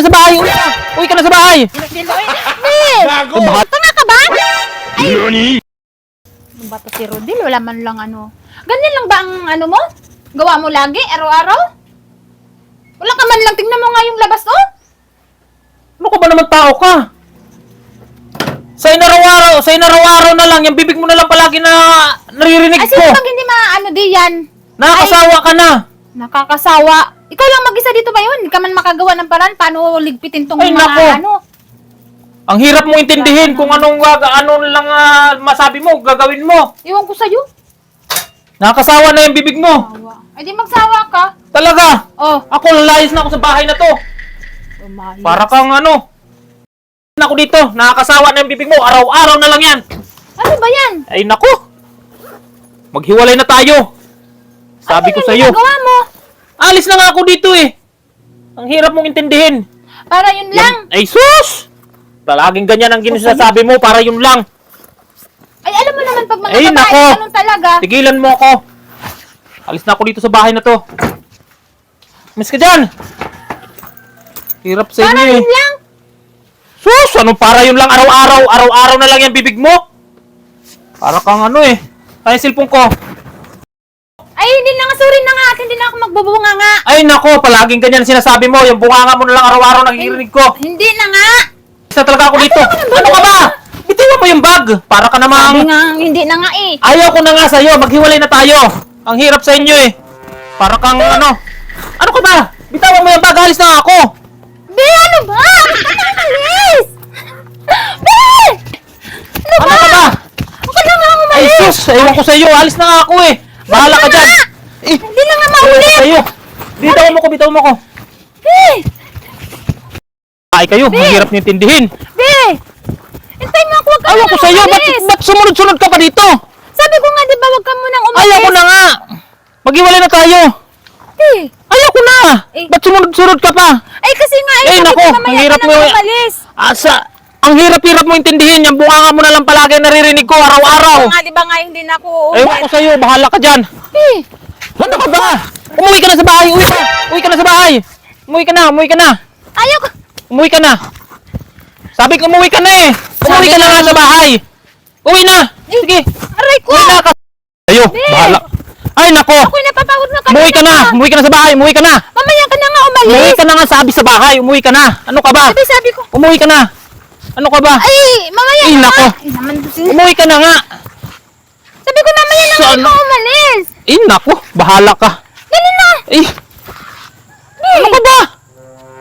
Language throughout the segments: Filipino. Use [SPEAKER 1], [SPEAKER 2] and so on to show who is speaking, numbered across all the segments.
[SPEAKER 1] na sa bahay! Uwi ka! Uwi ka na sa bahay!
[SPEAKER 2] Be!
[SPEAKER 3] Gago!
[SPEAKER 2] Tanga ka ba? Ay! Ano ba to si Rodil? Wala man lang ano. Ganyan lang ba ang ano mo? Gawa mo lagi? Araw-araw? Wala ka man lang. Tingnan mo nga yung labas, oh.
[SPEAKER 1] Ano ka ba naman tao ka? Sa inaraw-araw, sa inaraw-araw na lang, yung bibig mo na lang palagi na naririnig
[SPEAKER 2] Ay,
[SPEAKER 1] ko.
[SPEAKER 2] sino bang hindi maano di yan?
[SPEAKER 1] Nakakasawa ka na.
[SPEAKER 2] Nakakasawa. Ikaw lang mag-isa dito ba yun? Hindi ka man makagawa ng paraan paano ligpitin tong
[SPEAKER 1] Ay,
[SPEAKER 2] mga
[SPEAKER 1] nako.
[SPEAKER 2] ano.
[SPEAKER 1] Ang hirap mo intindihin kung anong gaga, ano lang ah, masabi mo, gagawin mo.
[SPEAKER 2] Iwan ko sa'yo.
[SPEAKER 1] Nakakasawa na yung bibig mo.
[SPEAKER 2] Ay, di magsawa ka.
[SPEAKER 1] Talaga.
[SPEAKER 2] Oh.
[SPEAKER 1] Ako, lalayas na ako sa bahay na to.
[SPEAKER 2] Umayos.
[SPEAKER 1] Para kang ano. Na ako dito, nakakasawa na yung bibig mo. Araw-araw na lang yan.
[SPEAKER 2] Ano ba yan?
[SPEAKER 1] Ay, nako. Maghiwalay na tayo. Sabi ko
[SPEAKER 2] ano
[SPEAKER 1] sa
[SPEAKER 2] yung
[SPEAKER 1] iyo.
[SPEAKER 2] ginagawa mo?
[SPEAKER 1] Alis na nga ako dito eh. Ang hirap mong intindihin.
[SPEAKER 2] Para yun lang.
[SPEAKER 1] Ay, sus! Palaging ganyan ang ginasasabi mo para yun lang.
[SPEAKER 2] Ay, alam mo naman pag mga
[SPEAKER 1] Ay,
[SPEAKER 2] babae,
[SPEAKER 1] nako.
[SPEAKER 2] ganun talaga.
[SPEAKER 1] Tigilan mo ako. Alis na ako dito sa bahay na to. Miss ka dyan. Hirap sa
[SPEAKER 2] Para
[SPEAKER 1] inyo eh.
[SPEAKER 2] yun lang.
[SPEAKER 1] Sus! Ano para yun lang araw-araw? Araw-araw na lang yung bibig mo? Para kang ano eh. Ay, cellphone ko.
[SPEAKER 2] Ay, hindi na nga, sorry na nga at hindi na ako magbubunga nga.
[SPEAKER 1] Ay, nako. Palaging ganyan sinasabi mo. Yung bunganga mo na lang araw-araw nakikirinig ko.
[SPEAKER 2] Hindi na nga.
[SPEAKER 1] Isa talaga ako dito. Ano ka ba? Bitiwan mo yung bag. Para ka
[SPEAKER 2] Sabi
[SPEAKER 1] namang...
[SPEAKER 2] nga, hindi na nga eh.
[SPEAKER 1] Ayaw ko na nga sa'yo. Maghiwalay na tayo. Ang hirap sa inyo eh. Para kang ano. Ano ka ba? Bitawan mo yung bag. Alis na nga ako.
[SPEAKER 2] Be, ano ba? Na umalis! Be! Ano
[SPEAKER 1] Ano
[SPEAKER 2] ba?
[SPEAKER 1] ka ba?
[SPEAKER 2] Huwag ka na nga
[SPEAKER 1] Ay
[SPEAKER 2] umalis!
[SPEAKER 1] sus. Ewan ko sa'yo. Alis na nga ako eh. Bahala ka dyan. Eh,
[SPEAKER 2] Hindi na nga
[SPEAKER 1] ewan ko
[SPEAKER 2] maulit!
[SPEAKER 1] sa'yo. Bitawan mo ko. Bitawan mo ko.
[SPEAKER 2] Be!
[SPEAKER 1] Ay kayo. Ang hirap niyo intindihin.
[SPEAKER 2] Be! Hintay mo ako, huwag ka
[SPEAKER 1] Ayaw ko sa'yo. Ba't,
[SPEAKER 2] umalis!
[SPEAKER 1] ba't sumunod-sunod ka pa dito?
[SPEAKER 2] Sabi ko nga, di ba, huwag ka munang umalis?
[SPEAKER 1] Ayaw ko na nga. Maghiwalay na tayo.
[SPEAKER 2] Be!
[SPEAKER 1] Ayaw ko na.
[SPEAKER 2] Eh.
[SPEAKER 1] Ba't sumunod-sunod ka pa?
[SPEAKER 2] Ay, kasi nga, eh,
[SPEAKER 1] Eh,
[SPEAKER 2] sabi
[SPEAKER 1] nako,
[SPEAKER 2] ko
[SPEAKER 1] ang
[SPEAKER 2] mamaya
[SPEAKER 1] hirap
[SPEAKER 2] ka na
[SPEAKER 1] mo-
[SPEAKER 2] umalis.
[SPEAKER 1] Asa, ang hirap-hirap mo intindihin. Yung bunganga mo na lang palagi naririnig ko araw-araw.
[SPEAKER 2] Nga, di ba nga, hindi na ako
[SPEAKER 1] Ewan ko sa'yo, bahala ka dyan.
[SPEAKER 2] Be!
[SPEAKER 1] Ano ka ba? Umuwi ka na sa bahay, uwi ka. Umuwi ka na sa bahay. Umuwi ka na, umuwi ka na.
[SPEAKER 2] Ayaw ko!
[SPEAKER 1] Umuwi ka na. Sabi ko umuwi ka na eh. Umuwi
[SPEAKER 2] Sabi
[SPEAKER 1] ka na
[SPEAKER 2] nga
[SPEAKER 1] sa bahay. Uwi na. Sige.
[SPEAKER 2] Aray ko!
[SPEAKER 1] Uwi na ka. Ayo, bahala. Ay nako.
[SPEAKER 2] Ako'y napapagod na kanina.
[SPEAKER 1] Umuwi ka na. Umuwi ka na sa bahay. Umuwi ka na.
[SPEAKER 2] Mamaya ka na nga umalis.
[SPEAKER 1] Umuwi ka na nga sabi sa bahay. Umuwi ka na. Ano ka ba?
[SPEAKER 2] Sabi, sabi ko.
[SPEAKER 1] Umuwi ka na. Ano ka ba?
[SPEAKER 2] Ay, mamaya
[SPEAKER 1] Ay,
[SPEAKER 2] na
[SPEAKER 1] nako.
[SPEAKER 2] Ay.
[SPEAKER 1] Umuwi ka na nga.
[SPEAKER 2] Sabi ko mamaya na nga
[SPEAKER 1] Saan?
[SPEAKER 2] ikaw umalis.
[SPEAKER 1] Eh, nako. Bahala ka.
[SPEAKER 2] Dali na.
[SPEAKER 1] Eh, ano ka ba?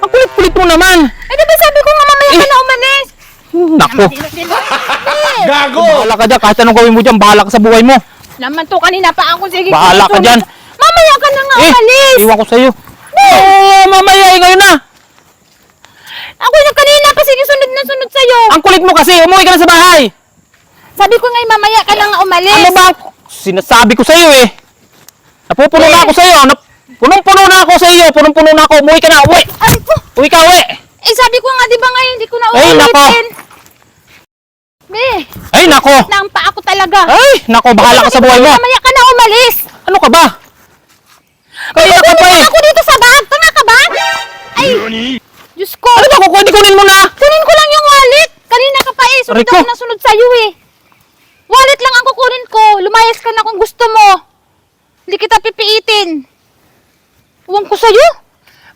[SPEAKER 1] Ang kulit-kulit mo naman.
[SPEAKER 2] Ay, di ba sabi ko nga mamaya ka na umalis.
[SPEAKER 1] Nako.
[SPEAKER 2] Eh,
[SPEAKER 3] Gago!
[SPEAKER 1] Bahala ka dyan. Kahit anong gawin mo dyan, bahala ka sa buhay mo.
[SPEAKER 2] Naman to kanina pa ako. Sige.
[SPEAKER 1] Bahala ka dyan.
[SPEAKER 2] Mamaya ka na nga
[SPEAKER 1] Eh,
[SPEAKER 2] umalis.
[SPEAKER 1] iwan ko sa'yo. Eh, mamaya eh, ngayon na.
[SPEAKER 2] Ako na kanina pa sige sunod na sunod sa'yo.
[SPEAKER 1] Ang kulit mo kasi, umuwi ka na sa bahay.
[SPEAKER 2] Sabi ko nga mamaya ka na nga umalis.
[SPEAKER 1] Ano ba? ang Sinasabi ko sa'yo eh. Napupuno na ako sa'yo. Nap Punong-puno na ako sa iyo. Punong-puno na ako. Umuwi ka na. Uwi.
[SPEAKER 2] Ay ko.
[SPEAKER 1] Uwi ka, uwi.
[SPEAKER 2] Eh, sabi ko nga, di ba nga, hindi ko na
[SPEAKER 1] Ay, nako.
[SPEAKER 2] uulitin. Be,
[SPEAKER 1] Ay, nako.
[SPEAKER 2] nampa ako talaga.
[SPEAKER 1] Ay, nako. Bahala ka sa buhay mo.
[SPEAKER 2] Mamaya ka na umalis.
[SPEAKER 1] Ano ka ba? Kaya ka pa eh.
[SPEAKER 2] Ako dito sa bag. Tanga ka ba? Ay, Diyos ko.
[SPEAKER 1] Ano ba? Kukunin kunin mo na.
[SPEAKER 2] Kunin ko lang yung wallet. Kanina ka pa eh. Sunod ako na sunod sa'yo eh. Wallet lang ang kukunin ko. Lumayas ka na kung gusto mo. Hindi kita pipiitin. Huwag ko sa'yo.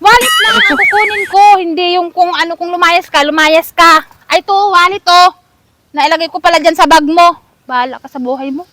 [SPEAKER 2] Wallet lang ang kukunin ko. Hindi yung kung ano kung lumayas ka, lumayas ka. Ay to, wallet to. Nailagay ko pala dyan sa bag mo. Bahala ka sa buhay mo.